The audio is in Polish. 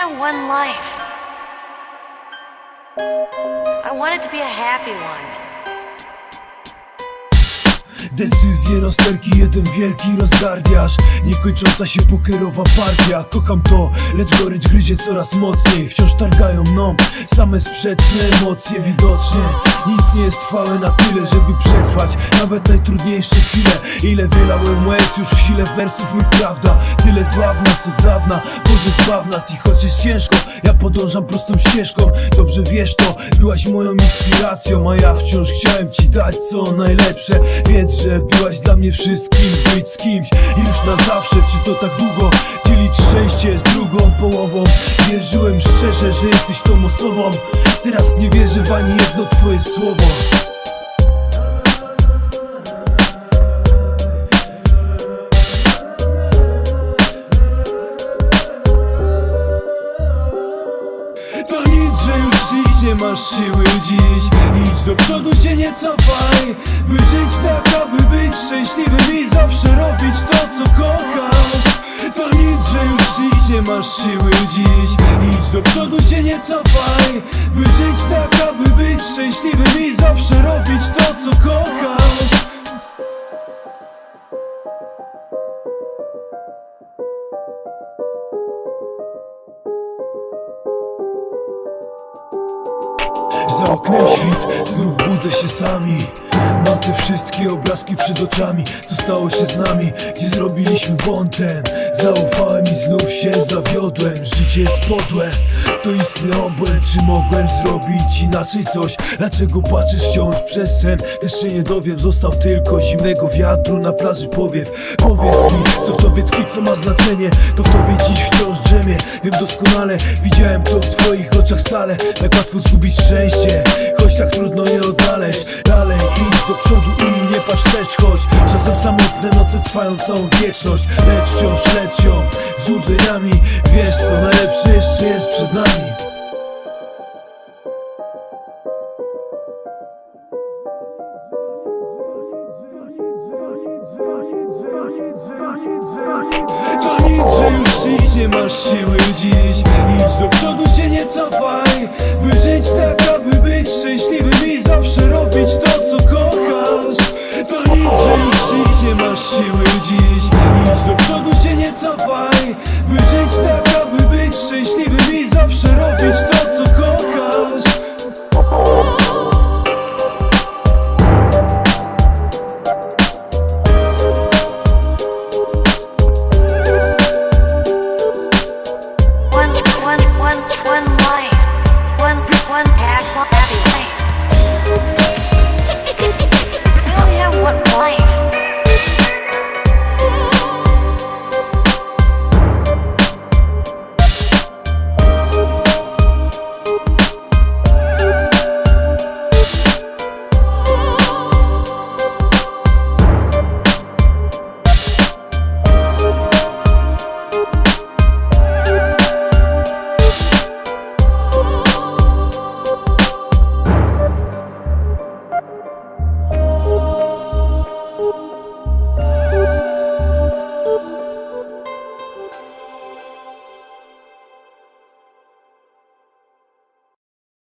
got one life. I want it to be a happy one. Decyzje rozterki, jeden wielki rozgardiasz Niekończąca się pokerowa partia Kocham to, lecz gorycz gryzie coraz mocniej Wciąż targają mną same sprzeczne emocje Widocznie jest trwałe na tyle, żeby przetrwać. Nawet najtrudniejsze chwile Ile wylałem łez już w sile wersów mych prawda. Tyle zła w nas od dawna Boże zbaw nas. I choć jest ciężko Ja podążam prostą ścieżką. Dobrze wiesz to, byłaś moją inspiracją A ja wciąż chciałem ci dać co najlepsze. Wiedz, że byłaś dla mnie wszystkim Być z kimś. Już na zawsze Czy to tak długo? Dzielić szczęście z drugą połową. Wierzyłem szczerze, że jesteś tą osobą. Teraz nie wierzę w ani jedno twoje słowo masz siły dziś. Idź do przodu się nie cofaj. By żyć tak, aby być szczęśliwym I zawsze robić to, co kochasz. To nic, że już nic nie masz siły dziś. Idź do przodu się nie cofaj. By żyć tak, aby być szczęśliwym I zawsze robić to, co kochasz Za oknem świt, znów budzę się sami te wszystkie obrazki przed oczami Co stało się z nami, gdzie zrobiliśmy błąd ten. Zaufałem i znów się zawiodłem Życie jest podłe, to istny obłęd. Czy mogłem zrobić inaczej coś? Dlaczego patrzysz wciąż przez sen? Też się nie dowiem, został tylko zimnego wiatru na plaży powiew. Powiedz mi, co w tobie tkwi, co ma znaczenie? To w tobie dziś wciąż drzemie. Wiem doskonale, widziałem to w twoich oczach stale. Jak łatwo zgubić szczęście Choć tak trudno je odnaleźć. Dalej idź do przodu i nie patrz wstecz Choć czasem samotne noce trwają całą wieczność. Lecz wciąż leć ją z złudzeniami Wiesz co najlepsze jeszcze jest przed nami. To nic, że już nic nie masz siły dziś. Idź do przodu się nie cofaj